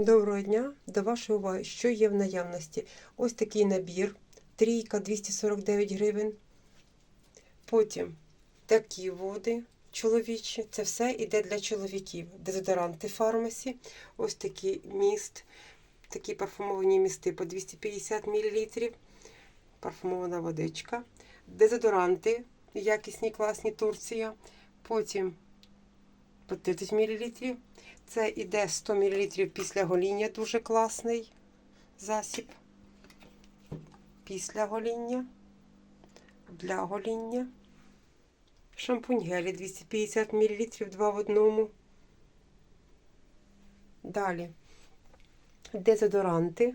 Доброго дня! До вашої уваги, що є в наявності. Ось такий набір. Трійка 249 гривень. Потім такі води чоловічі. Це все йде для чоловіків. Дезодоранти фармасі. Ось такий міст. Такі парфумовані місти по 250 мл. Парфумована водичка. Дезодоранти якісні, класні Турція. Потім по 30 мл. Це іде 100 мл після гоління, дуже класний засіб. Після гоління, для гоління. Шампунь гелі 250 мл, 2 в одному. Далі дезодоранти.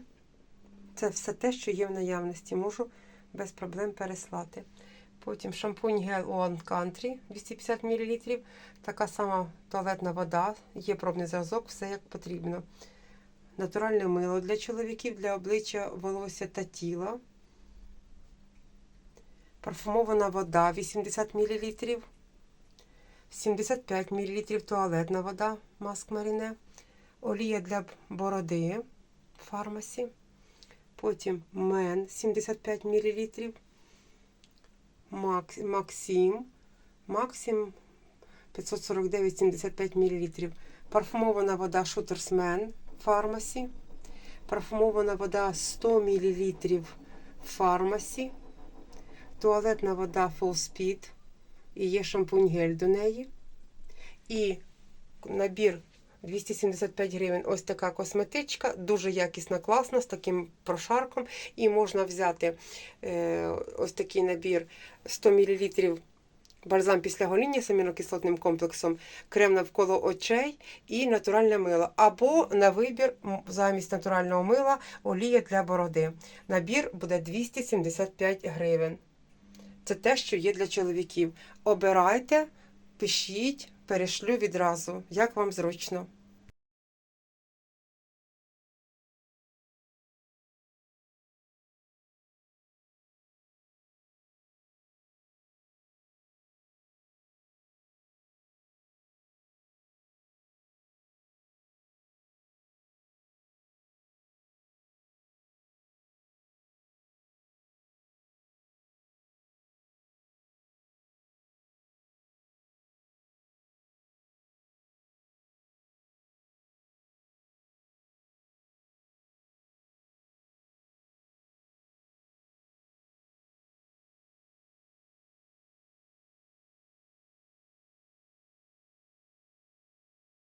Це все те, що є в наявності. Можу без проблем переслати. Потім шампунь гель One Country 250 мл. Така сама туалетна вода, є пробний зразок, все як потрібно. Натуральне мило для чоловіків, для обличчя, волосся та тіла. Парфумована вода 80 мл. 75 мл туалетна вода Маск Маріне. Олія для бороди в фармасі. Потім Мен 75 мл. Макс, Максим. Максим 549-75 мл. Парфумована вода Шутерсмен фармасі. Парфумована вода 100 мл фармасі. Туалетна вода Full Speed. І є шампунь гель до неї. І набір 275 гривень. Ось така косметичка, дуже якісна, класна, з таким прошарком. І можна взяти е, ось такий набір 100 мл бальзам після гоління з амінокислотним комплексом, крем навколо очей і натуральне мило. Або на вибір замість натурального мила олія для бороди. Набір буде 275 гривень. Це те, що є для чоловіків. Обирайте, пишіть, перешлю відразу, як вам зручно.